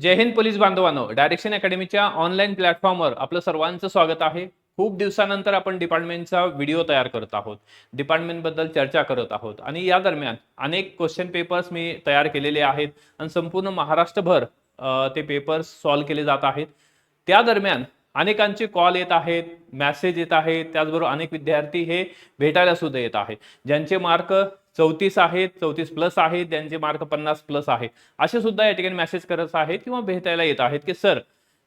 जय Hind police बांधवांनो. Direction अकॅडमीच्या online प्लॅटफॉर्मवर आपलं सर्वांचं स्वागत आहे. खूप दिवसानंतर आपण डिपार्टमेंटचा व्हिडिओ तयार करत आहोत. डिपार्टमेंटबद्दल चर्चा करत आहोत. आणि या दरम्यान अनेक क्वेश्चन पेपर्स मी तयार केलेले आहेत आणि संपूर्ण महाराष्ट्रभर ते पेपर्स सॉल्व केले जात आहेत. त्या दरम्यान अनेकांचे कॉल येत आहेत मॅसेज येत आहेत त्याचबरोबर अनेक विद्यार्थी हे भेटायला सुद्धा येत आहेत. ज्यांचे मार्क चौतीस आहेत चौतीस प्लस आहेत ज्यांचे मार्क पन्नास प्लस आहे असे सुद्धा या ठिकाणी मेसेज करत आहेत किंवा भेटायला येत आहेत की सर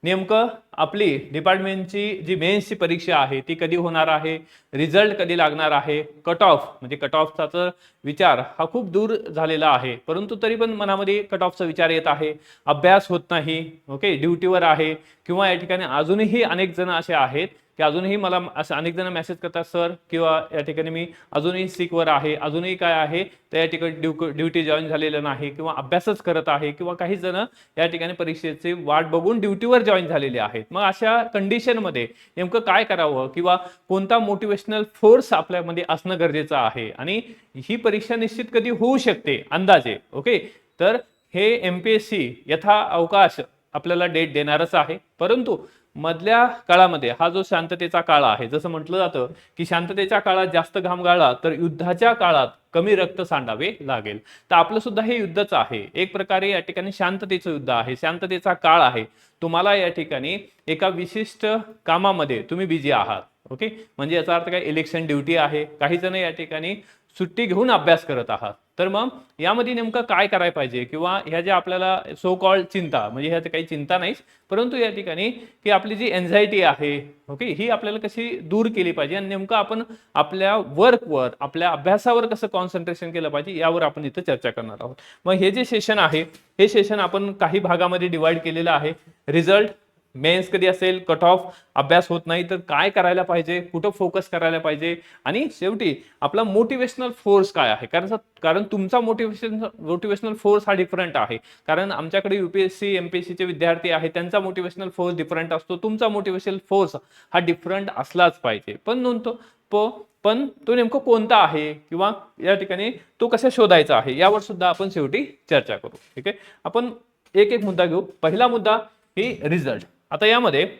नेमकं आपली डिपार्टमेंटची जी मेन्सची परीक्षा आहे ती कधी होणार आहे रिझल्ट कधी लागणार आहे कट ऑफ म्हणजे कट ऑफचा तर विचार हा खूप दूर झालेला आहे. परंतु तरी पण मनामध्ये कट ऑफचा विचार येत आहे. अभ्यास होत नाही ओके ड्युटीवर आहे किंवा या ठिकाणी अजूनही अनेक जण असे आहेत की अजूनही मला असं अनेक जण मेसेज करतात सर किंवा या ठिकाणी मी अजूनही सिकवर आहे अजूनही काय आहे तर या ठिकाणी ड्यू ड्युटी जॉईन झालेलं नाही किंवा अभ्यासच करत आहे किंवा काही जण या ठिकाणी परीक्षेची वाट बघून ड्युटीवर जॉईन झालेले आहेत. मग अशा कंडिशनमध्ये नेमकं काय करावं किंवा कोणता मोटिवेशनल फोर्स आपल्यामध्ये असणं गरजेचं आहे? आणि ही परीक्षा निश्चित कधी होऊ शकते? अंदाजे ओके तर हे एम पी एस सी यथा अवकाश आपल्याला डेट देणारच आहे. परंतु मधल्या काळामध्ये हा जो शांततेचा काळ आहे जसं म्हटलं जातं की शांततेच्या काळात जास्त घाम गाळला तर युद्धाच्या काळात कमी रक्त सांडावे लागेल. तर आपलं सुद्धा हे युद्धच आहे. एक प्रकारे या ठिकाणी शांततेचं युद्ध आहे. शांततेचा काळ आहे. तुम्हाला या ठिकाणी एका विशिष्ट कामामध्ये तुम्ही बिझी आहात. ओके? म्हणजे याचा अर्थ काय? इलेक्शन ड्युटी आहे. काही जण या ठिकाणी सुट्टी घेऊन अभ्यास करत आहात. तर मग यामध्ये नेमकं काय करायला पाहिजे? किंवा ह्या ज्या आपल्याला सो कॉल चिंता म्हणजे ह्या काही चिंता नाहीच परंतु या ठिकाणी की आपली जी एन्झायटी आहे ओके ही आपल्याला कशी दूर केली पाहिजे? आणि नेमकं आपण आपल्या वर्कवर आपल्या अभ्यासावर कसं कॉन्सन्ट्रेशन केलं पाहिजे यावर आपण इथं चर्चा करणार आहोत. मग हे जे सेशन आहे हे सेशन आपण काही भागामध्ये डिवाइड केलेलं आहे. रिझल्ट मेन्स कधी असेल कट ऑफ अभ्यास होत नाही तर काय करायला पाहिजे? कुठं फोकस करायला पाहिजे? आणि शेवटी आपला मोटिवेशनल फोर्स काय आहे? कारण कारण तुमचा मोटिवेशन मोटिवेशनल फोर्स हा डिफरंट आहे. कारण आमच्याकडे युपीएससी एमपीएससीचे विद्यार्थी आहेत त्यांचा मोटिवेशनल फोर्स डिफरंट असतो. तुमचा मोटिवेशनल फोर्स हा डिफरंट असलाच पाहिजे. पण नोंदतो प पण तो नेमकं कोणता आहे? किंवा या ठिकाणी तो कसा शोधायचा आहे? यावर सुद्धा आपण शेवटी चर्चा करू. ठीक आहे? आपण एक एक मुद्दा घेऊ. पहिला मुद्दा ही रिझल्ट आता यामध्ये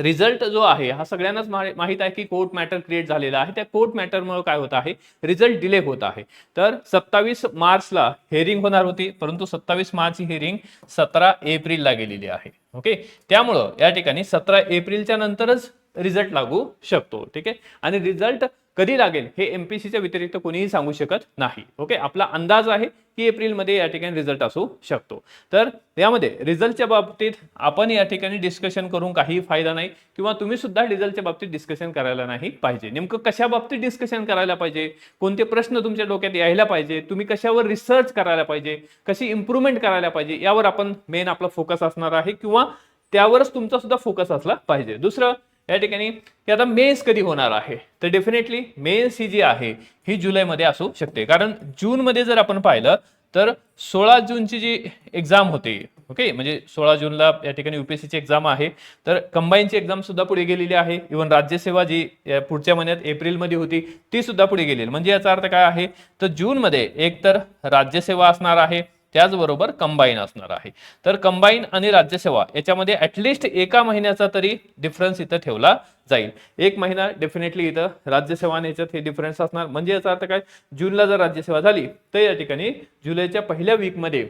रिझल्ट जो आहे हा सगळ्यांनाच मा- आहे की कोर्ट मॅटर क्रिएट झालेला आहे. त्या कोर्ट मॅटरमुळे काय होत आहे? रिझल्ट डिले होत आहे. तर सत्तावीस मार्चला हेअरिंग होणार होती परंतु सत्तावीस मार्च ही हेअरिंग सतरा एप्रिलला गेलेली आहे. ओके? त्यामुळं या ठिकाणी सतरा एप्रिलच्या नंतरच रिझल्ट लागू शकतो ठीक आहे? आणि रिझल्ट कधी लागेल हे एमपीसीच्या व्यतिरिक्त कोणीही सांगू शकत नाही ओके? आपला अंदाज आहे की एप्रिलमध्ये या ठिकाणी रिझल्ट असू शकतो. तर यामध्ये रिझल्टच्या बाबतीत आपण या ठिकाणी डिस्कशन करून काही फायदा नाही किंवा तुम्ही सुद्धा रिझल्टच्या बाबतीत डिस्कशन करायला नाही पाहिजे. नेमकं कशा बाबतीत डिस्कशन करायला पाहिजे? कोणते प्रश्न तुमच्या डोक्यात यायला पाहिजे? तुम्ही कशावर रिसर्च करायला पाहिजे? कशी इम्प्रूव्हमेंट करायला पाहिजे? यावर आपण मेन आपला फोकस असणार आहे किंवा त्यावरच तुमचा सुद्धा फोकस असला पाहिजे. दुसरं या ठिकाणी की आता मेन्स कधी होणार आहे? तर डेफिनेटली मेन्स ही जी आहे ही जुलैमध्ये असू शकते. कारण जूनमध्ये जर आपण पाहिलं तर सोळा जूनची जी एक्झाम होते ओके म्हणजे सोळा जूनला या ठिकाणी युपीएससीची एक्झाम आहे. तर कंबाईनची एक्झाम सुद्धा पुढे गेलेली आहे. इव्हन राज्यसेवा जी पुढच्या महिन्यात एप्रिलमध्ये होती ती सुद्धा पुढे गेलेली. म्हणजे याचा अर्थ काय आहे? तर जूनमध्ये एक तर राज्यसेवा असणार आहे. त्याचबरोबर कंबाईन असणार आहे. तर कंबाईन आणि राज्यसेवा याच्यामध्ये ऍटलिस्ट एका महिन्याचा तरी डिफरन्स इथं ठेवला जाईल. एक महिना डेफिनेटली इथं राज्यसेवा आणि याच्यात हे डिफरन्स असणार. म्हणजे याचा अर्थ काय? जूनला जर राज्यसेवा झाली तर या ठिकाणी जुलैच्या पहिल्या वीकमध्ये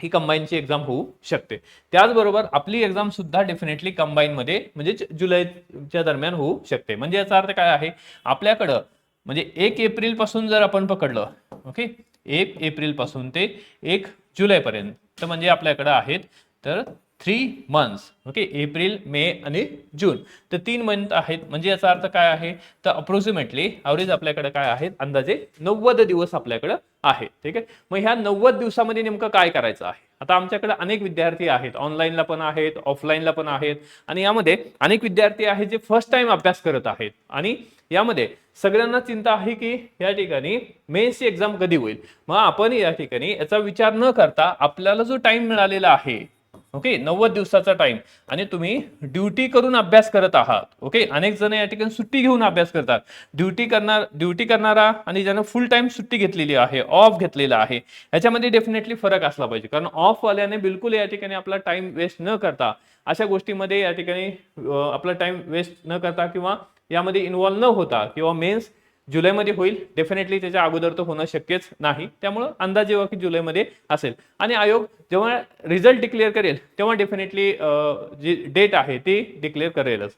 ही कंबाईनची एक्झाम होऊ शकते. त्याचबरोबर आपली एक्झाम सुद्धा डेफिनेटली कंबाईनमध्ये म्हणजे जुलैच्या दरम्यान होऊ शकते. म्हणजे याचा अर्थ काय आहे? आपल्याकडं म्हणजे एक एप्रिलपासून जर आपण पकडलं ओके एक एप्रिलपासून ते एक जुलैपर्यंत. तर म्हणजे आपल्याकडं आहेत. तर three months okay April May आणि जून तर तीन मंथ आहेत म्हणजे याचा अर्थ काय आहे? तर अप्रोक्सिमेटली ॲव्हरेज आपल्याकडे काय आहेत? अंदाजे नव्वद दिवस आपल्याकडे आहे. ठीक आहे? मग ह्या नव्वद दिवसामध्ये नेमकं काय करायचं आहे? आता आमच्याकडे अनेक विद्यार्थी आहेत. ऑनलाईनला पण आहेत ऑफलाईनला पण आहेत. आणि यामध्ये अनेक विद्यार्थी आहेत जे फर्स्ट टाइम अभ्यास करत आहेत. आणि यामध्ये सगळ्यांना चिंता आहे की या ठिकाणी मेन्सची एक्झाम कधी होईल? मग आपण या ठिकाणी याचा विचार न करता आपल्याला जो टाइम मिळालेला आहे ओके? नव्वद दिवसाचा टाइम आणि तुम्ही ड्युटी करून अभ्यास करत आहात. ओके? अनेक जण या ठिकाणी सुट्टी घेऊन अभ्यास करतात. ड्युटी करणार ड्युटी करणारा आणि ज्यानं फुल टाइम सुट्टी घेतलेली आहे ऑफ घेतलेला आहे याच्यामध्ये डेफिनेटली फरक असला पाहिजे. कारण ऑफवाल्याने बिलकुल या ठिकाणी आपला टाइम वेस्ट न करता अशा गोष्टीमध्ये या ठिकाणी आपला टाइम वेस्ट न करता किंवा यामध्ये इन्व्हॉल्व न होता किंवा मेन्स जुलैमध्ये होईल. डेफिनेटली त्याच्या अगोदर तर होणं शक्यच नाही. त्यामुळं अंदाजे की जुलैमध्ये असेल. आणि आयोग जेव्हा रिझल्ट डिक्लेअर करेल तेव्हा डेफिनेटली जी डेट आहे ती डिक्लेअर करेलच.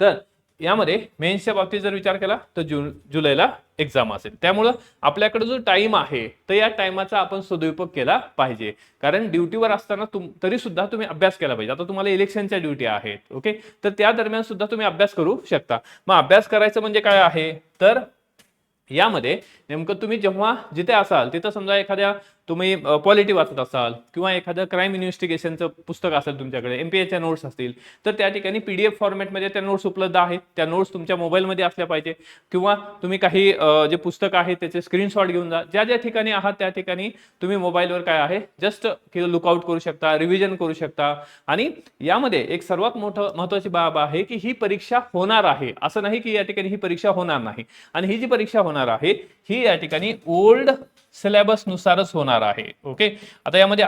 तर यामध्ये मेन्सच्या बाबतीत जर विचार केला तर जु जुलैला एक्झाम असेल. त्यामुळं आपल्याकडे जो टाइम आहे तर या टायमाचा आपण सदुपयोग केला पाहिजे. कारण ड्युटीवर असताना तुम तरी सुद्धा तुम्ही अभ्यास केला पाहिजे. आता तुम्हाला इलेक्शनच्या ड्युटी आहेत ओके? तर त्या दरम्यान सुद्धा तुम्ही अभ्यास करू शकता. मग अभ्यास करायचं म्हणजे काय आहे? तर यामध्ये नेमकं तुम्ही जेव्हा जिथे असाल तिथं समजा एखाद्या तुम्ही पॉलिटी वाचत असाल किंवा एखादं क्राईम इन्व्हेस्टिगेशनचं पुस्तक असेल तुमच्याकडे एम पी एच्या नोट्स असतील तर त्या ठिकाणी पी डी एफ फॉर्मॅटमध्ये त्या नोट्स उपलब्ध आहेत. त्या नोट्स तुमच्या मोबाईलमध्ये असल्या पाहिजे. किंवा तुम्ही काही जे पुस्तक आहे त्याचे स्क्रीनशॉट घेऊन जा. ज्या ज्या ठिकाणी आहात त्या ठिकाणी तुम्ही मोबाईलवर काय आहे जस्ट लुकआउट करू शकता रिव्हिजन करू शकता. आणि यामध्ये एक सर्वात मोठं महत्वाची बाब आहे की ही परीक्षा होणार आहे. असं नाही की या ठिकाणी ही परीक्षा होणार नाही. आणि ही जी परीक्षा होणार आहे ही या ठिकाणी ओल्ड सिलेबसनुसारच होणार आहे. ओके आता यामध्ये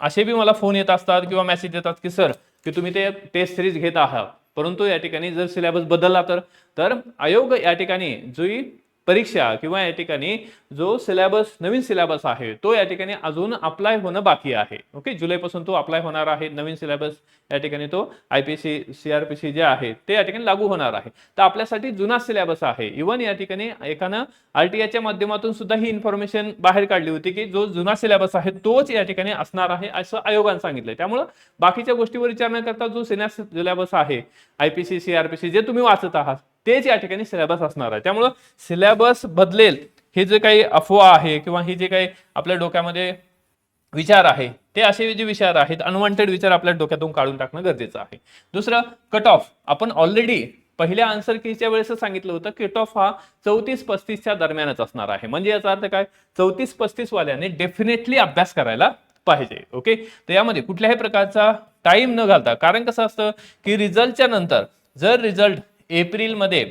असे बी मला फोन येत असतात किंवा मेसेज येतात की सर की तुम्ही ते टेस्ट सिरीज घेत आहात. परंतु या ठिकाणी जर सिलेबस बदलला तर तर आयोग या ठिकाणी जी परीक्षा किंवा या ठिकाणी जो सिलेबस नवीन सिलेबस आहे तो या ठिकाणी अजून अप्लाय होणं बाकी आहे. ओके जुलैपासून तो अप्लाय होणार आहे. नवीन सिलेबस या ठिकाणी तो I P C C R P C जे आहे ते या ठिकाणी लागू होणार आहे. तर आपल्यासाठी जुना सिलेबस आहे. इव्हन या ठिकाणी एकानं आर टी आयच्या माध्यमातून सुद्धा ही इन्फॉर्मेशन बाहेर काढली होती की जो जुना सिलेबस आहे तोच या ठिकाणी असणार आहे असं आयोगानं सांगितलंय. त्यामुळं बाकीच्या गोष्टीवर विचार न करता जो सिनियर सिलेबस आहे I P C C R P C जे तुम्ही वाचत आहात तेच या ठिकाणी सिलेबस असणार आहे. त्यामुळं सिलेबस बदलेल. हे जे काही अफवा आहे किंवा हे जे काही आपल्या डोक्यामध्ये विचार आहे ते असे जे विचार आहेत अनवॉन्टेड विचार आपल्या डोक्यातून काढून टाकणं गरजेचं आहे. दुसरं कट ऑफ आपण ऑलरेडी पहिल्या आन्सर कीच्या वेळेस सांगितलं होतं कट ऑफ हा चौतीस पस्तीसच्या दरम्यानच असणार आहे. म्हणजे याचा अर्थ काय? चौतीस पस्तीस वाल्याने डेफिनेटली अभ्यास करायला पाहिजे. ओके तर यामध्ये कुठल्याही प्रकारचा टाइम न घालता कारण कसं असतं की रिझल्टच्या नंतर जर रिझल्ट एप्रिलमध्ये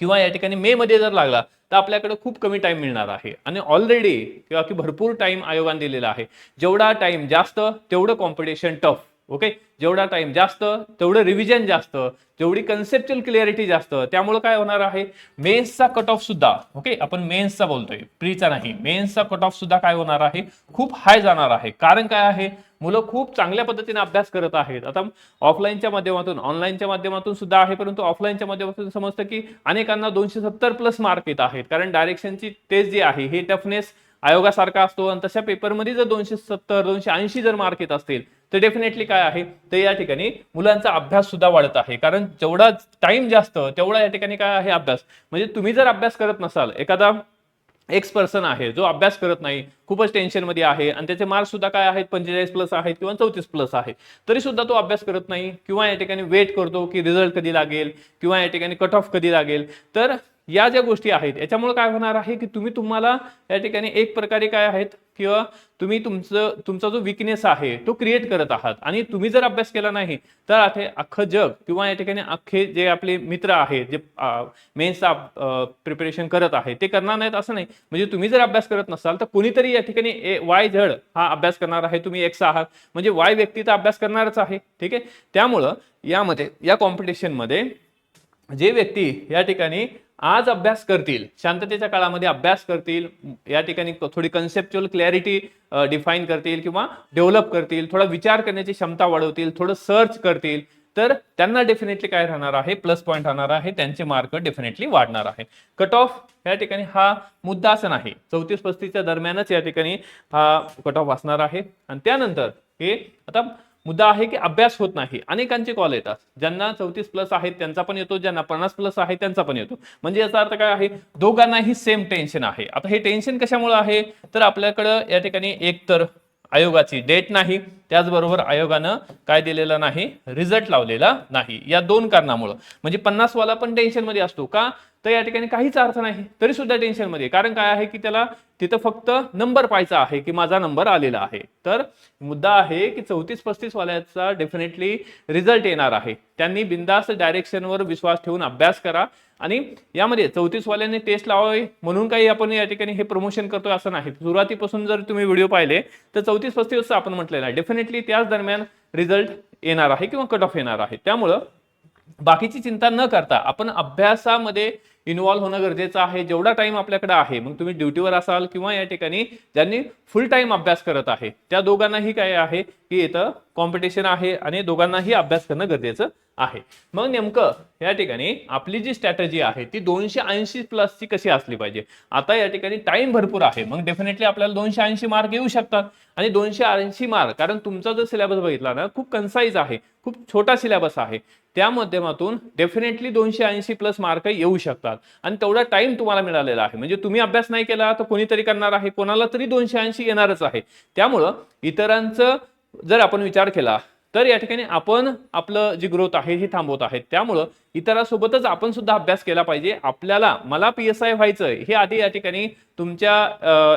किंवा या ठिकाणी मेमध्ये जर लागला तर आपल्याकडे खूप कमी टाईम मिळणार आहे. आणि ऑलरेडी किंवा की भरपूर टाईम आयोगाने दिलेला आहे. जेवढा टाईम जास्त तेवढं कॉम्पिटिशन टफ ओके जेवढा टाइम जास्त तेवढं रिव्हिजन जास्त जेवढी कन्सेप्च्युअल क्लिअरिटी जास्त. त्यामुळे काय होणार आहे? मेन्सचा कट ऑफ सुद्धा ओके आपण मेन्सचा बोलतोय. प्रीचा नाही. मेन्सचा कट ऑफ सुद्धा काय होणार आहे? खूप हाय जाणार आहे. कारण काय आहे? मुलं खूप चांगल्या पद्धतीने अभ्यास करत आहेत. आता ऑफलाईनच्या माध्यमातून ऑनलाईनच्या माध्यमातून सुद्धा आहे परंतु ऑफलाईनच्या माध्यमातून समजतं की अनेकांना दोनशे सत्तर प्लस मार्क येत आहेत. कारण डायरेक्शनची तेच जी आहे हे टफनेस आयोगासारखा असतो आणि तशा पेपरमध्ये जर दोनशे सत्तर दोनशे ऐंशी जर मार्क येत असतील तर डेफिनेटली काय आहे? तर या ठिकाणी मुलांचा अभ्यास सुद्धा वाढत आहे. कारण जेवढा टाइम जास्त तेवढा या ठिकाणी काय आहे अभ्यास? म्हणजे तुम्ही जर अभ्यास करत नसाल एखादा एक्स पर्सन आहे जो अभ्यास करत नाही खूपच टेन्शनमध्ये आहे आणि त्याचे मार्क्स सुद्धा काय आहेत? पंचेचाळीस प्लस आहेत किंवा चौतीस प्लस आहे. तरी सुद्धा तो अभ्यास करत नाही किंवा या ठिकाणी वेट करतो की रिझल्ट कधी लागेल किंवा या ठिकाणी कट ऑफ कधी लागेल. तर या ज्या गोष्टी आहेत याच्यामुळे काय होणार आहे की तुम्ही तुम्हाला या ठिकाणी एक प्रकारे काय आहेत किंवा तुम्ही तुमचं तुमचा जो विकनेस आहे तो क्रिएट करत आहात. आणि तुम्ही जर अभ्यास केला नाही तर आता अख्खं जग किंवा या ठिकाणी अख्खे जे आपले मित्र आहेत जे मेन्सचा प्रिपरेशन करत आहे ते करणार नाहीत असं नाही. म्हणजे तुम्ही जर अभ्यास करत नसाल तर कुणीतरी या ठिकाणी वाय झड हा अभ्यास करणार आहे तुम्ही एक्स आहात. म्हणजे वाय व्यक्ती तर अभ्यास करणारच आहे ठीक आहे? त्यामुळं यामध्ये या कॉम्पिटिशनमध्ये जे व्यक्ती या ठिकाणी आज अभ्यास करतील शांततेच्या काळामध्ये अभ्यास करतील या ठिकाणी थोडी कन्सेप्च्युअल क्लॅरिटी डिफाईन करतील किंवा डेव्हलप करतील थोडा विचार करण्याची क्षमता वाढवतील थोडं सर्च करतील तर त्यांना डेफिनेटली काय राहणार आहे? प्लस पॉईंट राहणार आहे त्यांचे मार्क डेफिनेटली वाढणार आहे. कट ऑफ या ठिकाणी हा मुद्दा असं नाही चौतीस पस्तीसच्या दरम्यानच या ठिकाणी हा कट ऑफ असणार आहे. आणि त्यानंतर हे आता मुद्दा आहे की अभ्यास होत नाही. अनेकांचे कॉल येतात. ज्यांना चौतीस प्लस आहेत त्यांचा पण येतो. ज्यांना पन्नास प्लस आहे त्यांचा पण येतो. म्हणजे याचा अर्थ काय आहे? दोघांनाही सेम टेन्शन आहे. आता हे टेन्शन कशामुळे आहे? तर आपल्याकडं या ठिकाणी एक तर आयोगाची डेट नाही. त्याचबरोबर आयोगानं काय दिलेलं नाही? रिझल्ट लावलेला नाही. या दोन कारणामुळं. म्हणजे पन्नास वाला पण टेन्शनमध्ये असतो का? तर या ठिकाणी काहीच अर्थ नाही. तरी सुद्धा टेन्शनमध्ये कारण काय आहे की त्याला तिथं फक्त नंबर पाहायचा आहे की माझा नंबर आलेला आहे. तर मुद्दा आहे की चौतीस पस्तीस वाल्याचा डेफिनेटली रिझल्ट येणार आहे. त्यांनी बिंदास डायरेक्शनवर विश्वास ठेवून अभ्यास करा. आणि यामध्ये चौतीस वाल्यांनी टेस्ट लावावे म्हणून काही आपण या ठिकाणी हे प्रमोशन करतोय असं नाही. सुरुवातीपासून जर तुम्ही व्हिडिओ पाहिले तर चौतीस पस्तीस आपण म्हटलेलं आहे. डेफिनेटली त्याच दरम्यान रिझल्ट येणार आहे किंवा कट ऑफ येणार आहे. त्यामुळं बाकीची चिंता न करता आपण अभ्यासामध्ये इन्व्हॉल्व्ह होणं गरजेचं आहे. जेवढा टाइम आपल्याकडे आहे मग तुम्ही ड्युटीवर असाल किंवा या ठिकाणी ज्यांनी फुल टाइम अभ्यास करत आहे त्या दोघांनाही काय आहे की इथं कॉम्पिटिशन आहे आणि दोघांनाही अभ्यास करणं गरजेचं आहे. मग नेमकं या ठिकाणी आपली जी स्ट्रॅटजी आहे ती दोनशे ऐंशी प्लसची कशी असली पाहिजे? आता या ठिकाणी टाइम भरपूर आहे. मग डेफिनेटली आपल्याला दोनशे ऐंशी मार्क येऊ शकतात. आणि दोनशे ऐंशी मार्क कारण तुमचा जर सिलेबस बघितला ना खूप कन्साईज आहे. खूप छोटा सिलेबस आहे. त्या माध्यमातून डेफिनेटली दोनशे ऐंशी प्लस मार्क येऊ शकतात. आणि तेवढा टाइम तुम्हाला मिळालेला आहे. म्हणजे तुम्ही अभ्यास नाही केला तर कोणीतरी करणार आहे. कोणाला तरी दोनशे ऐंशी येणारच आहे. त्यामुळं इतरांचं जर आपण विचार केला तर या ठिकाणी आपण आपलं जी ग्रोथ आहे ही थांबवत आहे त्यामुळं इतरांसोबतच आपण सुद्धा अभ्यास केला पाहिजे. आपल्याला मला पी एस आय व्हायचं हे आधी या ठिकाणी तुमच्या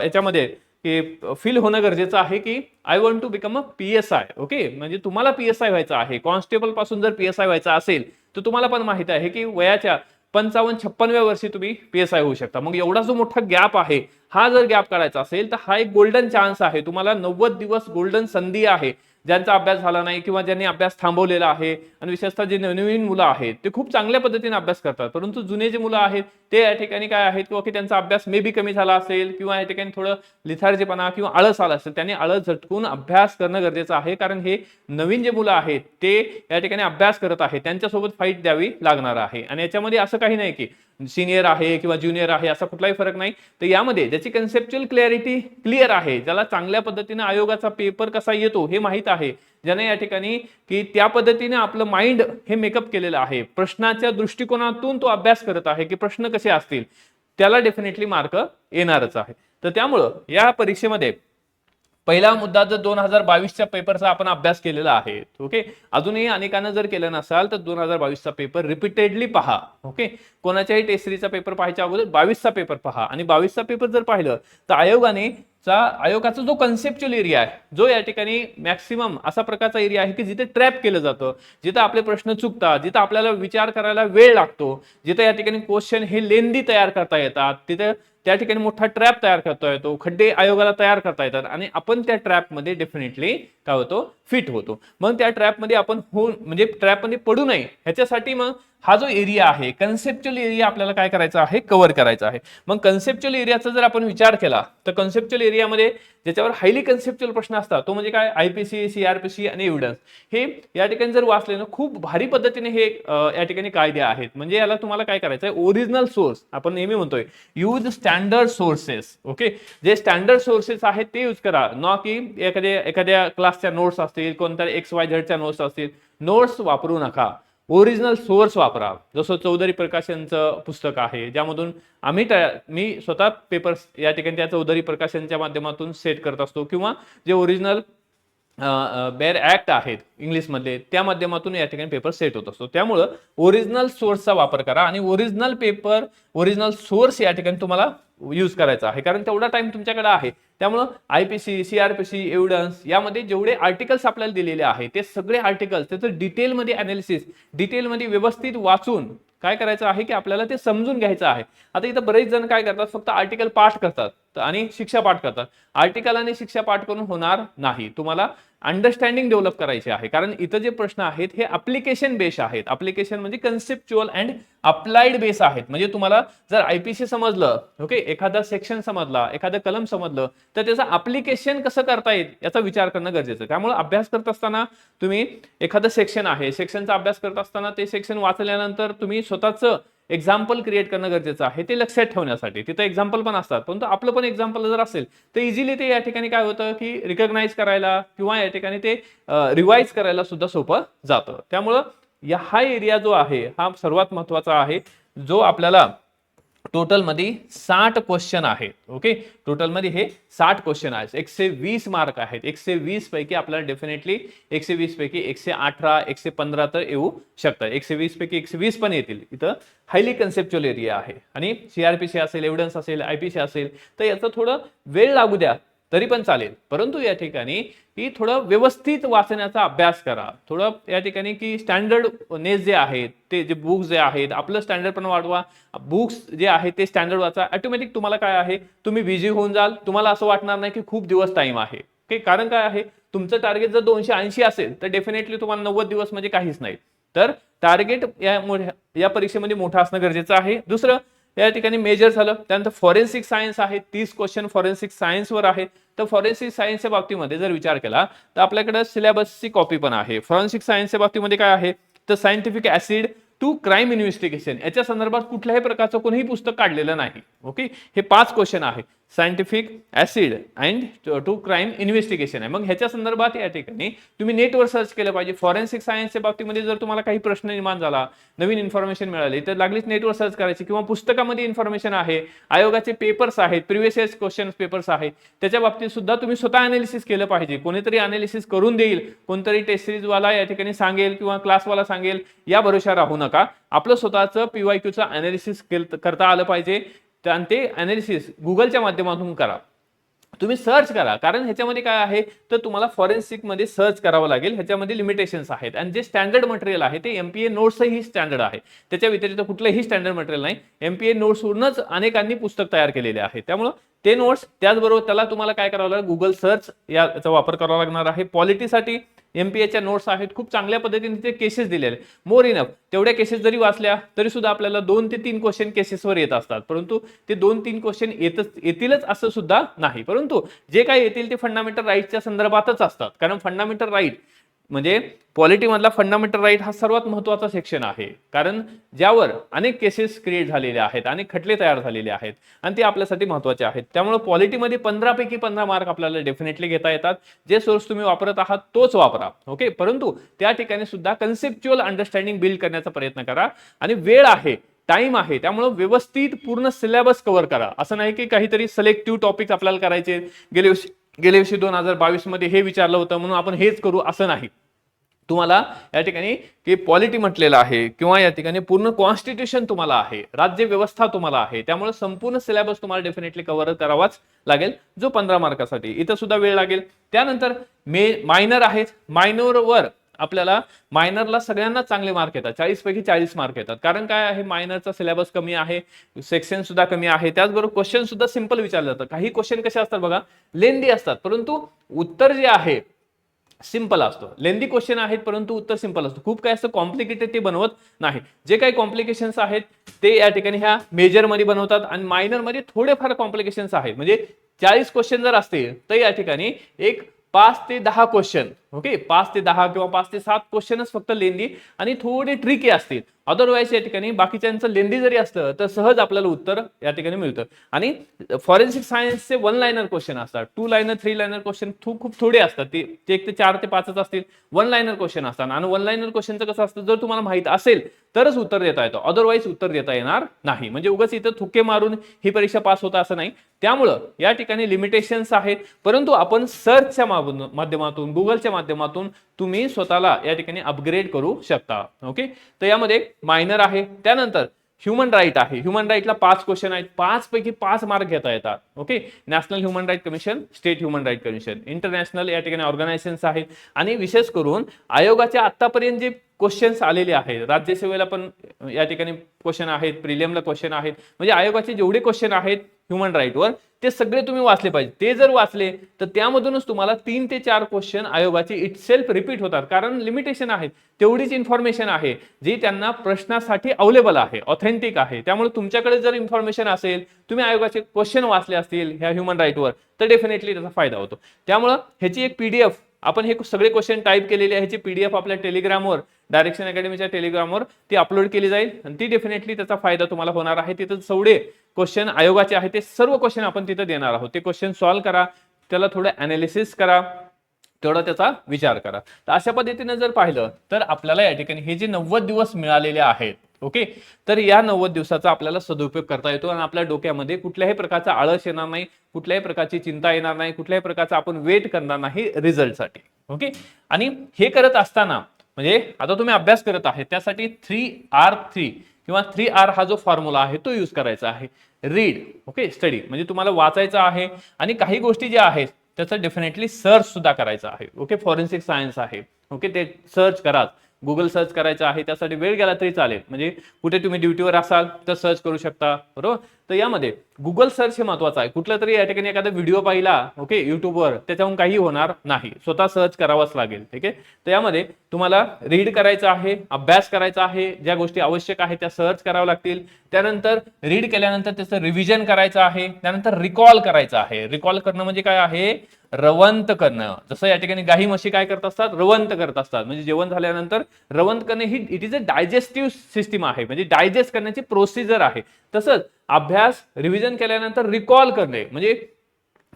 याच्यामध्ये फील होणं गरजेचं आहे की I want to become a P S I okay म्हणजे तुम्हाला पी एस आय व्हायचं आहे. कॉन्स्टेबलपासून जर पी एस आय व्हायचं असेल तर तुम्हाला पण माहीत आहे की वयाच्या पंचावन्न छप्पनव्या वर्षी तुम्ही पी एस आय होऊ शकता. मग एवढा जो मोठा गॅप आहे हा जर गॅप काढायचा असेल तर हा एक गोल्डन चान्स आहे. तुम्हाला नव्वद दिवस गोल्डन संधी आहे. ज्यांचा अभ्यास झाला नाही किंवा ज्यांनी अभ्यास थांबवलेला आहे आणि विशेषतः जे नवनवीन मुलं आहेत ते खूप चांगल्या पद्धतीने अभ्यास करतात. परंतु जुने जे मुलं आहेत ते या ठिकाणी काय आहेत किंवा की त्यांचा अभ्यास मे बी कमी झाला असेल किंवा या ठिकाणी थोडं लिथार्जीपणा किंवा आळस आला असेल त्यांनी आळस झटकून अभ्यास करणं गरजेचं आहे. कारण हे नवीन जे मुलं आहेत ते या ठिकाणी अभ्यास करत आहेत. त्यांच्यासोबत फाईट द्यावी लागणार आहे. आणि याच्यामध्ये असं काही नाही की सिनियर आहे किंवा ज्युनियर आहे असा कुठलाही फरक नाही. तर यामध्ये ज्याची कन्सेप्च्युअल क्लॅरिटी क्लिअर आहे ज्याला चांगल्या पद्धतीने आयोगाचा पेपर कसा येतो हे माहीत आहे. ज्याने या ठिकाणी की त्या पद्धतीने आपलं माइंड हे मेकअप केलेलं आहे. प्रश्नाच्या दृष्टिकोनातून तो अभ्यास करत आहे की प्रश्न कसे असतील त्याला डेफिनेटली मार्क येणारच आहे. तर त्यामुळं या परीक्षेमध्ये पहिला मुद्दा जर दोन हजार बावीसच्या पेपरचा आपण अभ्यास केलेला आहे ओके? अजूनही अनेकांना जर केलं नसाल तर दोन हजार बावीसचा पेपर रिपीटेडली पहा ओके? कोणाच्याही टेस्टरीचा पेपर पाहायच्या अगोदर बावीसचा पेपर पहा. आणि बावीसचा पेपर जर पाहिलं तर आयोगाने चा आयोगाचा जो कन्सेप्च्युअल एरिया आहे जो या ठिकाणी मॅक्सिमम असा प्रकारचा एरिया आहे की जिथे ट्रॅप केलं जातं जिथं आपले प्रश्न चुकतात जिथं आपल्याला विचार करायला वेळ लागतो जिथं या ठिकाणी क्वेश्चन हे लेंदी तयार करता येतात तिथे त्या ठिकाणी मोठा ट्रॅप तयार करता येतो खड्डे आयोगाला तयार करता येतात आणि आपण त्या ट्रॅपमध्ये डेफिनेटली काय होतो फिट होतो. मग त्या ट्रॅपमध्ये आपण हो म्हणजे ट्रॅपमध्ये पडू नये ह्याच्यासाठी मग हा जो एरिया आहे कन्सेप्च्युअल एरिया आपल्याला काय करायचा आहे? कव्हर करायचा आहे. मग कन्सेप्च्युअल एरियाचा जर आपण विचार केला तर कन्सेप्च्युअल एरियामध्ये ज्याच्यावर हायली कन्सेप्च्युअल प्रश्न असतात तो म्हणजे काय? आयपीसी सीआरपीसी आणि एव्हिडन्स हे या ठिकाणी जर वाचले ना खूप भारी पद्धतीने हे या ठिकाणी कायदे आहेत. म्हणजे याला तुम्हाला काय करायचं आहे ओरिजिनल सोर्स आपण नेहमी म्हणतोय यूज स्टँडर्ड सोर्सेस ओके जे स्टँडर्ड सोर्सेस आहेत ते यूज करा. न की एखाद्या एखाद्या क्लासच्या नोट्स असतील कोणत्या एक्स वाय झेडच्या नोट्स असतील. नोट्स वापरू नका. ओरिजिनल सोर्स वापरा. जसं चौधरी प्रकाशनचं पुस्तक आहे ज्यामधून आम्ही त्या मी स्वतः पेपर्स या ठिकाणी त्या चौधरी प्रकाशनच्या माध्यमातून सेट करत असतो. किंवा जे ओरिजिनल बेअर ऍक्ट आहेत इंग्लिशमधले त्या माध्यमातून या ठिकाणी पेपर सेट होत असतो. त्यामुळं ओरिजिनल सोर्सचा वापर करा आणि ओरिजिनल पेपर ओरिजिनल सोर्स या ठिकाणी तुम्हाला यूज करायचा आहे. कारण तेवढा टाइम तुमच्याकडे आहे. त्यामुळं I P C C R P C evidence यामध्ये जेवढे आर्टिकल्स आपल्याला दिलेले आहेत ते सगळे आर्टिकल्स त्याचं डिटेलमध्ये अनालिसिस डिटेलमध्ये व्यवस्थित वाचून काय करायचं आहे की आपल्याला ते समजून घ्यायचं आहे. आता इथं बरेच जण काय करतात फक्त आर्टिकल पाठ करतात आणि शिक्षा पाठ करतात. आर्टिकल आणि शिक्षा पाठ करून होणार नाही. तुम्हाला अंडरस्टँडिंग डेव्हलप करायची आहे. कारण इथं जे प्रश्न आहेत हे अप्लिकेशन बेस आहेत. अप्लिकेशन म्हणजे कन्सेप्च्युअल अँड अप्लाइड बेस आहेत. म्हणजे तुम्हाला जर आयपीसी समजलं ओके एखादा सेक्शन समजला एखादं कलम समजलं तर त्याचं अप्लिकेशन कसं करता येईल याचा विचार करणं गरजेचं आहे. त्यामुळे अभ्यास करत असताना तुम्ही एखादं सेक्शन आहे सेक्शनचा अभ्यास करत असताना ते सेक्शन वाचल्यानंतर तुम्ही स्वतःचं एक्झाम्पल क्रिएट करणं गरजेचं आहे ते लक्षात ठेवण्यासाठी. तिथं एक्झाम्पल पण असतात परंतु आपलं पण एक्झाम्पल जर असेल तर इझिली ते या ठिकाणी काय होतं की रिकग्नाइज करायला किंवा या ठिकाणी ते रिवाईज करायला सुद्धा सोपं जातं. त्यामुळं या हा एरिया जो आहे हा सर्वात महत्त्वाचा आहे जो आपल्याला टोटलमध्ये साठ क्वेश्चन आहेत ओके टोटलमध्ये हे साठ क्वेश्चन आहेत. एकशे वीस मार्क आहेत. एकशे वीस पैकी आपल्याला डेफिनेटली एकशे वीस पैकी एकशे अठरा एकशे पंधरा तर येऊ शकतात एकशे वीस पैकी एकशे वीस पण येतील. इथं हायली कन्सेप्च्युअल एरिया आहे. आणि सीआरपीसी असेल एव्हिडन्स असेल आयपीसी असेल तर याचं थोडं वेळ लागू द्या. तरी पण चालेल. परंतु या ठिकाणी की थोडं व्यवस्थित वाचण्याचा अभ्यास करा. थोडं या ठिकाणी की स्टँडर्ड नेस जे आहेत ते जे बुक्स जे आहेत आपलं स्टँडर्ड पण वाढवा. बुक्स जे आहेत ते स्टँडर्ड वाचा. ऑटोमॅटिक तुम्हाला काय आहे? तुम्ही बिझी होऊन जाल. तुम्हाला असं वाटणार नाही की खूप दिवस टाइम आहे. ओके कारण काय आहे? तुमचं टार्गेट जर दोनशे ऐंशी असेल तर डेफिनेटली तुम्हाला नव्वद दिवस म्हणजे काहीच नाही. तर टार्गेट या मोठ्या- या परीक्षेमध्ये मोठं असणं गरजेचं आहे. दुसरं या ठिकाणी मेजर झालं. त्यानंतर फॉरेन्सिक सायन्स आहे. तीस क्वेश्चन फॉरेन्सिक सायन्सवर आहे. तर फॉरेन्सिक सायन्सच्या बाबतीमध्ये जर विचार केला तर आपल्याकडे सिलेबसची कॉपी पण आहे. फॉरेन्सिक सायन्सच्या बाबतीमध्ये काय आहे? तर scientific acid to crime investigation याच्या संदर्भात कुठल्याही प्रकारचं कोणीही पुस्तक काढलेलं नाही. ओके हे पाच क्वेश्चन आहे. Scientific acid and to crime investigation आहे. मग ह्याच्या संदर्भात या ठिकाणी तुम्ही नेटवर सर्च केलं पाहिजे. फॉरेन्सिक सायन्सच्या बाबतीमध्ये जर तुम्हाला काही प्रश्न निर्माण झाला नवीन इन्फॉर्मेशन मिळाली तर लागलीच नेटवर सर्च करायची किंवा पुस्तकामध्ये इन्फॉर्मेशन आहे आयोगाचे पेपर्स आहेत प्रिव्हियस इयर्स क्वेश्चन पेपर्स आहेत त्याच्या बाबतीत सुद्धा तुम्ही स्वतः अनालिसिस केलं पाहिजे. कोणीतरी अनालिसिस करून देईल कोणतरी टेस्ट सिरीजवाला या ठिकाणी सांगेल किंवा क्लासवाला सांगेल या भरोशा राहू नका. आपलं स्वतःचं पीवायक्यूचं अनालिसिस करता आलं पाहिजे. तर आणि ते अनालिसिस गुगलच्या माध्यमातून करा. तुम्ही सर्च करा. कारण ह्याच्यामध्ये काय आहे? तर तुम्हाला फॉरेन्सिकमध्ये सर्च करावं लागेल. ह्याच्यामध्ये लिमिटेशन्स आहेत. आणि जे स्टँडर्ड मटेरियल आहे ते एम पी ए नोट्सही स्टँडर्ड आहे. त्याच्या व्यतिरिक्त कुठलंही स्टँडर्ड मटेरियल नाही. एम पी ए नोट्सवरूनच अनेकांनी पुस्तक तयार केलेले आहे. त्यामुळं ते नोट्स त्याचबरोबर त्याला तुम्हाला काय करावं लागेल? गुगल सर्च याचा वापर करावा लागणार आहे. पॉलिटीसाठी एमपीएच्या नोट्स आहेत खूप चांगल्या पद्धतीने ते केसेस दिलेले. मोर इनफ तेवढ्या केसेस जरी वाचल्या तरी सुद्धा आपल्याला दोन ते तीन क्वेश्चन केसेसवर येत असतात. परंतु ते दोन तीन क्वेश्चन येतच येतीलच असं सुद्धा नाही. परंतु जे काही येतील ते फंडामेंटल राईटच्या संदर्भातच असतात. कारण फंडामेंटल राईट म्हणजे पॉलिटीमधला फंडामेंटल राईट हा सर्वात महत्त्वाचा सेक्शन आहे. कारण ज्यावर अनेक केसेस क्रिएट झालेले आहेत अनेक खटले तयार झालेले आहेत आणि ते आपल्यासाठी महत्त्वाचे आहेत. त्यामुळे पॉलिटीमध्ये पंधरापैकी पंधरा मार्क आपल्याला डेफिनेटली घेता येतात. जे सोर्स तुम्ही वापरत आहात तोच वापरा. ओके परंतु त्या ठिकाणी सुद्धा कन्सेप्च्युअल अंडरस्टँडिंग बिल्ड करण्याचा प्रयत्न करा आणि वेळ आहे टाइम आहे त्यामुळं व्यवस्थित पूर्ण सिलेबस कव्हर करा. असं नाही की काहीतरी सिलेक्टिव्ह टॉपिक आपल्याला करायचे. गेले वर्षी गेल्या वर्षी दोन हजार बावीसमध्ये हे विचारलं होतं म्हणून आपण हेच करू असं नाही. तुम्हाला या ठिकाणी की पॉलिटी म्हटलेलं आहे किंवा या ठिकाणी पूर्ण कॉन्स्टिट्यूशन तुम्हाला आहे राज्य व्यवस्था तुम्हाला आहे त्यामुळे संपूर्ण सिलेबस तुम्हाला डेफिनेटली कव्हर करावाच लागेल जो पंधरा मार्कासाठी. इथं सुद्धा वेळ लागेल. त्यानंतर मे मायनर आहेत. मायनरवर आपल्याला मायनरला सगळ्यांना चांगले मार्क येतात. चाळीस पैकी चाळीस मार्क येतात. कारण काय आहे? मायनरचा सिलेबस कमी आहे. सेक्शन सुद्धा कमी आहे. त्याचबरोबर क्वेश्चन सुद्धा सिंपल विचारलं जातं. काही क्वेश्चन कसे असतात बघा? लेंदी असतात. परंतु उत्तर जे आहे सिंपल असतो. लेंदी क्वेश्चन आहेत परंतु उत्तर सिंपल असतो. खूप काय असतं कॉम्प्लिकेटेड ते बनवत नाही. जे काही कॉम्प्लिकेशन्स आहेत ते या ठिकाणी ह्या मेजरमध्ये बनवतात आणि मायनरमध्ये थोडेफार कॉम्प्लिकेशन्स आहेत. म्हणजे चाळीस क्वेश्चन जर असतील तर या ठिकाणी एक पाच ते दहा क्वेश्चन ओके पाच ते दहा किंवा पाच ते सात क्वेश्चनच फक्त लेंदी आणि थोडे ट्रिकी असतील. अदरवाईज या ठिकाणी बाकीच्यांचं लेंदी जरी असलं तर सहज आपल्याला उत्तर या ठिकाणी मिळतं. आणि फॉरेन्सिक सायन्सचे वन लायनर क्वेश्चन असतात. Two liner three liner question खूप खूप थोडे असतात. ते ते एक ते चार ते पाचच असतील. वन लायनर क्वेश्चन असतात. आणि वन लायनर क्वेश्चनचं कसं असतं? जर तुम्हाला माहीत असेल तरच उत्तर देता येतं. अदरवाईज उत्तर देता येणार नाही. म्हणजे उगाच इथं थुके मारून ही परीक्षा पास होता असं नाही. त्यामुळं या ठिकाणी लिमिटेशन्स आहेत. परंतु आपण सर्चच्या माध्यमातून गुगलच्या माध्यमातून तुम्ही स्वतःला या ठिकाणी अपग्रेड करू शकता. ओके तर यामध्ये मायनर आहे. त्यानंतर ह्युमन राईट आहे. ह्युमन राईटला पाच क्वेश्चन आहेत. पाच पैकी पाच मार्क घेता येतात. Okay national human right commission state human right commission international या ठिकाणी ऑर्गनायझेशन्स आहेत. आणि विशेष करून आयोगाच्या आतापर्यंत जे क्वेश्चन्स आलेले आहेत. राज्यसेवेला पण या ठिकाणी क्वेश्चन आहेत प्रिलियमला क्वेश्चन आहेत. म्हणजे आयोगाचे जेवढे क्वेश्चन आहेत ह्युमन राईटवर ते सगळे तुम्ही वाचले पाहिजे. ते जर वाचले तर त्यामधूनच तुम्हाला तीन ते चार क्वेश्चन आयोगाचे इट सेल्फ रिपीट होतात. कारण लिमिटेशन आहेत. तेवढीच इन्फॉर्मेशन आहे जी त्यांना प्रश्नासाठी अवेलेबल आहे ऑथेंटिक आहे. त्यामुळे तुमच्याकडे जर इन्फॉर्मेशन असेल तुम्ही आयोगाचे क्वेश्चन वाचले असतील ह्या ह्युमन राईटवर तर डेफिनेटली त्याचा फायदा होतो. त्यामुळं ह्याची एक पीडीएफ आपण हे सगळे क्वेश्चन टाईप केलेले आहे ह्याची पीडीएफ आपल्या टेलिग्रामवर डायरेक्शन अकॅडमीच्या टेलिग्रामवर ती अपलोड केली जाईल आणि ती डेफिनेटली त्याचा फायदा तुम्हाला होणार आहे. तिथं सवडे क्वेश्चन आयोगाचे आहे ते सर्व क्वेश्चन आपण तिथं देणार आहोत. ते क्वेश्चन सॉल्व्ह करा. त्याला थोडं अनालिसिस करा. तेवढा त्याचा विचार करा. तर अशा पद्धतीने जर पाहिलं तर आपल्याला या ठिकाणी हे जे नव्वद दिवस मिळालेले आहेत ओके? तर या नव्वद दिवसाचा आपल्याला सदुपयोग करता येतो आणि आपल्या डोक्यामध्ये कुठल्याही प्रकारचा आळस येणार नाही कुठल्याही प्रकारची चिंता येणार नाही कुठल्याही प्रकारचा आपण वेट करणार नाही रिझल्टसाठी ओके? आणि हे करत असताना म्हणजे आता तुम्ही अभ्यास करत आहे त्यासाठी थ्री आर थ्री किंवा थ्री आर हा जो फॉर्म्युला आहे तो यूज करायचा आहे. रीड ओके स्टडी म्हणजे तुम्हाला वाचायचं आहे आणि काही गोष्टी ज्या आहेत त्याचं डेफिनेटली सर्च सुद्धा करायचं आहे. ओके फॉरेन्सिक सायन्स आहे. ओके ते सर्च करा. गुगल सर्च करायचं आहे त्यासाठी वेळ गेला तरी चालेल. म्हणजे कुठे तुम्ही ड्युटीवर असाल तर सर्च करू शकता. बरोबर? तर यामध्ये गुगल सर्च हे महत्वाचं आहे. कुठलं तरी या ठिकाणी एखादा व्हिडिओ पाहिला ओके युट्यूबवर त्याच्याहून काही होणार नाही. स्वतः सर्च करावाच लागेल ठीक आहे तर यामध्ये तुम्हाला रीड करायचं आहे अभ्यास करायचा आहे ज्या गोष्टी आवश्यक आहेत त्या सर्च कराव्या लागतील. त्यानंतर रीड केल्यानंतर त्याचं रिव्हिजन करायचं आहे. त्यानंतर रिकॉल करायचं आहे. रिकॉल करणं म्हणजे काय आहे? रवंत करणं. जसं या ठिकाणी गाही म्हशी काय करत असतात? रवंत करत असतात. म्हणजे जेवण झाल्यानंतर रवंत करणे ही it is a digestive system आहे. म्हणजे डायजेस्ट करण्याची प्रोसिजर आहे. तसंच अभ्यास रिव्हिजन केल्यानंतर रिकॉल करणे. म्हणजे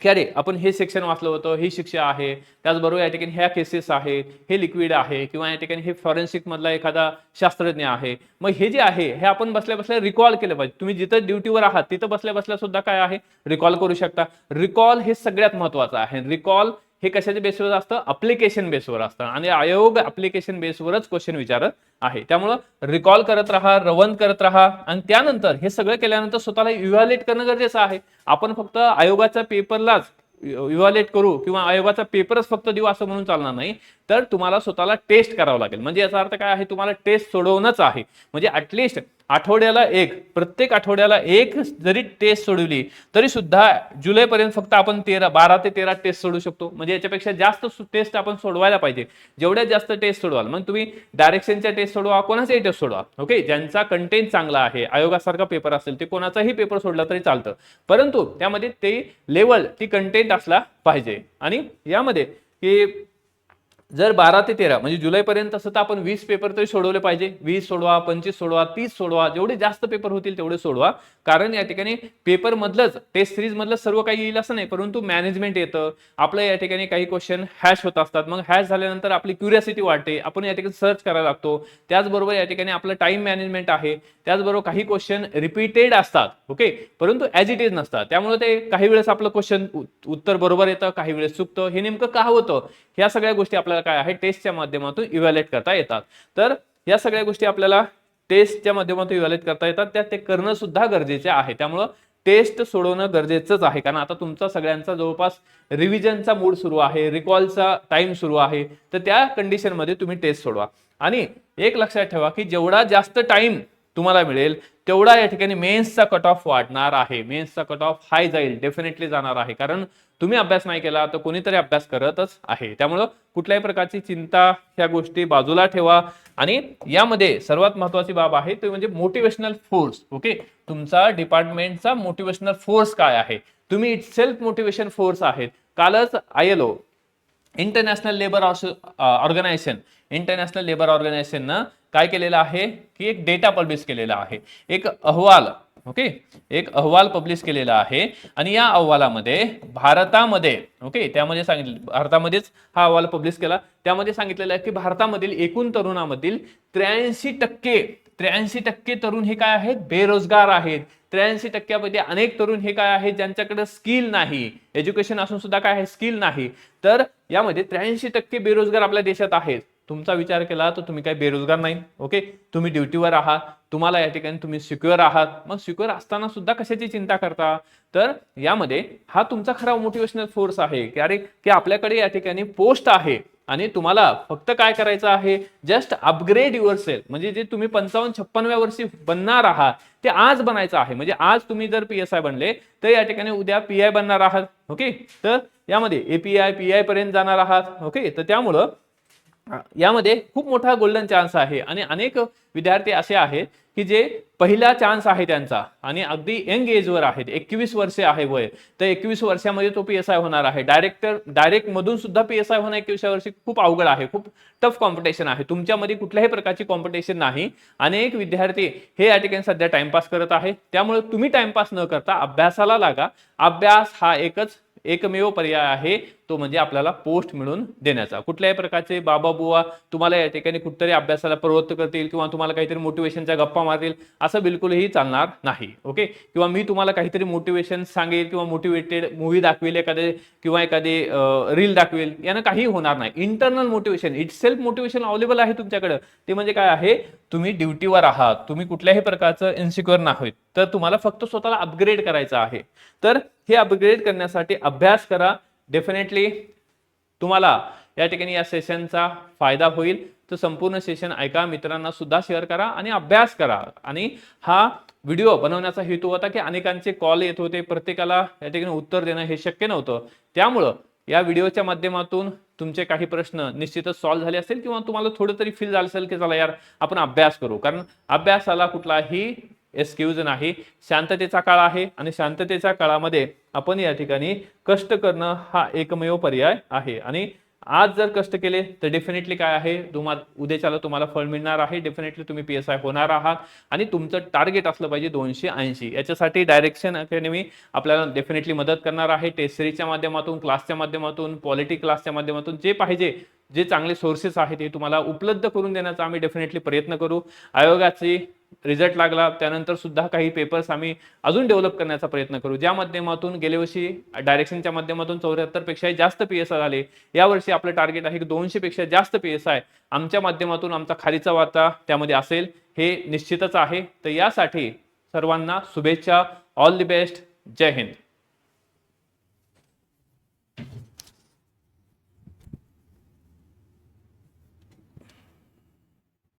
की अरे आपण हे सेक्शन वाचलं होतं ही शिक्षा आहे त्याचबरोबर या ठिकाणी ह्या केसेस आहेत हे लिक्विड आहे किंवा या ठिकाणी हे फॉरेन्सिक मधला एखादा शास्त्रज्ञ आहे. मग हे जे आहे हे आपण बसल्या बसल्या रिकॉल केलं पाहिजे. तुम्ही जिथं ड्युटीवर आहात तिथं बसल्या बसल्या सुद्धा काय आहे? रिकॉल करू शकता. रिकॉल हे सगळ्यात महत्वाचं आहे. रिकॉल हे कशाच्या बेसवर असतं? अप्लिकेशन बेसवर असतं. आणि आयोग अप्लिकेशन बेसवरच क्वेश्चन विचारत आहे. त्यामुळं रिकॉल करत राहा रवंत करत राहा. आणि त्यानंतर हे सगळं केल्यानंतर स्वतःला इव्हॅल्युएट करणं गरजेचं आहे. आपण फक्त आयोगाच्या पेपरलाच इव्हॅल्युएट करू किंवा आयोगाचा पेपरच फक्त देऊ असं म्हणून चालणार नाही. तर तुम्हाला स्वतःला टेस्ट करावं लागेल. म्हणजे याचा अर्थ काय आहे? तुम्हाला टेस्ट सोडवणंच आहे. म्हणजे ऍटलिस्ट आठवड्याला एक प्रत्येक आठवड्याला एक जरी टेस्ट सोडवली तरी सुद्धा जुलैपर्यंत फक्त आपण तेरा बारा ते तेरा टेस्ट सोडू शकतो. म्हणजे याच्यापेक्षा जास्त टेस्ट आपण सोडवायला पाहिजे. जेवढ्यात जास्त टेस्ट सोडवाल मग तुम्ही डायरेक्शनच्या टेस्ट सोडवा कोणाचाही टेस्ट सोडवा. ओके ज्यांचा कंटेंट चांगला आहे आयोगासारखा पेपर असेल ते कोणाचाही पेपर सोडला तरी चालतं. परंतु त्यामध्ये ते लेवल ती कंटेंट असला पाहिजे. आणि यामध्ये की जर बारा ते तेरा म्हणजे जुलैपर्यंत असं तर आपण वीस पेपर तरी सोडवले पाहिजे. वीस सोडवा पंचवीस सोडवा तीस सोडवा जेवढे जास्त पेपर होतील तेवढे सोडवा. कारण या ठिकाणी पेपर मधलंच टेस्ट सिरीज मधलं सर्व काही येईल असं नाही. परंतु मॅनेजमेंट येतं. आपलं या ठिकाणी काही क्वेश्चन हॅश होत असतात. मग हॅश झाल्यानंतर आपली क्युरियासिटी वाढते. आपण या ठिकाणी सर्च करायला लागतो. त्याचबरोबर या ठिकाणी आपलं टाइम मॅनेजमेंट आहे. त्याचबरोबर काही क्वेश्चन रिपीटेड असतात. ओके परंतु ॲज इट इज नसतात. त्यामुळे ते काही वेळेस आपलं क्वेश्चन उत्तर बरोबर येतं काही वेळेस चुकतं. हे नेमकं का होतं? ह्या सगळ्या गोष्टी आपल्याला काय आहे? टेस्टच्या माध्यमातून इव्हॅल्युएट करता येतात. तर या सगळ्या गोष्टी आपल्याला टेस्टच्या माध्यमातून इव्हॅल्युएट करता येतात. त्या ते करणं सुद्धा गरजेचे आहे. त्यामुळं टेस्ट सोडवणं गरजेचंच आहे. कारण आता तुमचा सगळ्यांचा जवळपास रिव्हिजनचा मूड सुरू आहे. रिकॉलचा टाइम सुरू आहे. तर त्या कंडिशनमध्ये तुम्ही टेस्ट सोडवा. आणि एक लक्षात ठेवा की जेवढा जास्त टाइम तुम्हाला मिळेल. तेवढा या ठिकाणी मेन्सचा कट ऑफ वाढणार आहे. मेन्सचा कट ऑफ हाय जाईल डेफिनेटली जाणार आहे. कारण तुम्ही अभ्यास नाही केला तर कोणीतरी अभ्यास करतच आहे. त्यामुळं कुठल्याही प्रकारची चिंता ह्या गोष्टी बाजूला ठेवा. आणि यामध्ये सर्वात महत्वाची बाब आहे ते म्हणजे मोटिवेशनल फोर्स ओके तुमचा डिपार्टमेंटचा मोटिवेशनल फोर्स काय आहे? तुम्ही इट सेल्फ मोटिवेशन फोर्स आहेत. कालच I L O international labour organisation international labour organisation काय केलेलं आहे? की एक डेटा पब्लिश केलेला आहे. एक अहवाल ओके एक अहवाल पब्लिश केलेला आहे. आणि या अहवालामध्ये भारतामध्ये ओके त्यामध्ये सांगितले भारतामध्येच हा अहवाल पब्लिश केला. त्यामध्ये सांगितलेलं आहे की भारतामधील एकूण तरुणामधील त्र्याऐंशी टक्के त्र्याऐंशी टक्के तरुण हे काय आहेत? बेरोजगार आहेत. त्र्याऐंशी टक्क्यामध्ये अनेक तरुण हे काय आहेत? ज्यांच्याकडे स्किल नाही. एज्युकेशन असून सुद्धा काय आहे? स्किल नाही. तर यामध्ये त्र्याऐंशी टक्के बेरोजगार आपल्या देशात आहेत. तुमचा विचार केला तर तुम्ही काही बेरोजगार नाही ओके तुम्ही ड्युटीवर आहात तुम्हाला या ठिकाणी तुम्ही सिक्युअर आहात. मग सिक्युअर असताना सुद्धा कशाची चिंता करता? तर यामध्ये हा तुमचा खरा मोटिवेशनल फोर्स आहे. की अरे की आपल्याकडे या ठिकाणी पोस्ट आहे आणि तुम्हाला फक्त काय करायचं आहे? जस्ट अपग्रेड युअर सेल म्हणजे जे तुम्ही पंचावन्न छप्पनव्या वर्षी बनणार आहात ते आज बनायचं आहे. म्हणजे आज तुम्ही जर पी एस आय बनले तर या ठिकाणी उद्या पी आय बनणार आहात ओके तर यामध्ये A P I P I पर्यंत जाणार आहात ओके तर त्यामुळं यामध्ये खूप मोठा गोल्डन चान्स आहे. आणि अनेक विद्यार्थी असे आहेत की जे पहिला चान्स आहे त्यांचा. आणि अगदी यंग एजवर आहेत. एकवीस वर्षे आहे वय. तर एकवीस वर्षामध्ये तो पी एस आय होणार आहे. डायरेक्टर डायरेक्ट मधून सुद्धा पी एस आय होणं एकविसाव्या वर्षी खूप अवघड आहे. खूप टफ कॉम्पिटिशन आहे. तुमच्यामध्ये कुठल्याही प्रकारची कॉम्पिटिशन नाही. अनेक विद्यार्थी हे या ठिकाणी सध्या टाइमपास करत आहे त्यामुळे तुम्ही टाइमपास न करता अभ्यासाला लागा. अभ्यास हा एकच एकमेव पर्याय आहे. तो म्हणजे आपल्याला पोस्ट मिळून देण्याचा. कुठल्याही प्रकारचे बाबा बुवा तुम्हाला या ठिकाणी कुठतरी अभ्यासाला प्रवृत्त करतील किंवा तुम्हाला काहीतरी मोटिवेशनच्या गप्पा मारतील असं बिलकुलही चालणार नाही. ओके किंवा मी तुम्हाला काहीतरी मोटिवेशन सांगेल किंवा मोटिवेटेड मूवी दाखवेल एखादे किंवा एखादी रील दाखवेल यानं काही होणार नाही. Internal motivation it self motivation available आहे तुमच्याकडे. ते म्हणजे काय आहे? तुम्ही ड्युटीवर आहात. तुम्ही कुठल्याही प्रकारचं इन्सिक्युअर नाही तर तुम्हाला फक्त स्वतःला अपग्रेड करायचं आहे. तर हे अपग्रेड करण्यासाठी अभ्यास करा. डेफिनेटली तुम्हाला या ठिकाणी या सेशनचा फायदा होईल. तर संपूर्ण सेशन ऐका मित्रांना सुद्धा शेअर करा आणि अभ्यास करा. आणि हा व्हिडिओ बनवण्याचा हेतू होता की अनेकांचे कॉल येत होते प्रत्येकाला या ठिकाणी उत्तर देणं हे शक्य नव्हतं. त्यामुळं या व्हिडिओच्या माध्यमातून तुमचे काही प्रश्न निश्चितच सॉल्व्ह झाले असेल किंवा तुम्हाला थोडं तरी फील झालं असेल की चला यार आपण अभ्यास करू. कारण अभ्यासाला कुठलाही एक्सक्यूज नाही. शांततेचा काळ आहे आणि शांततेच्या काळामध्ये आपण या ठिकाणी कष्ट करणं हा एकमेव पर्याय आहे. आणि आज जर कष्ट केले तर डेफिनेटली काय आहे? तुम्हाला उद्याच्याला तुम्हाला फळ मिळणार आहे. डेफिनेटली तुम्ही पी एस आय होणार आहात. आणि तुमचं टार्गेट असलं पाहिजे दोनशे ऐंशी. याच्यासाठी डायरेक्शन अकॅडमी आपल्याला डेफिनेटली मदत करणार आहे. टेस्ट सिरीजच्या माध्यमातून क्लासच्या माध्यमातून पॉलिटी क्लासच्या माध्यमातून जे पाहिजे जे चांगले सोर्सेस आहेत ते तुम्हाला उपलब्ध करून देण्याचा आम्ही डेफिनेटली प्रयत्न करू. आयोगाची रिझल्ट लागला त्यानंतर सुद्धा काही पेपर्स आम्ही अजून डेव्हलप करण्याचा प्रयत्न करू. ज्या माध्यमातून गेल्या वर्षी डायरेक्शनच्या माध्यमातून चौऱ्याहत्तरपेक्षा जास्त पी एस आय आले यावर्षी आपलं टार्गेट आहे की दोनशे पेक्षा जास्त पी एस आय आमच्या माध्यमातून आमचा खारीचा वार्ता त्यामध्ये असेल हे निश्चितच आहे. तर यासाठी सर्वांना शुभेच्छा. ऑल दी बेस्ट जय हिंद.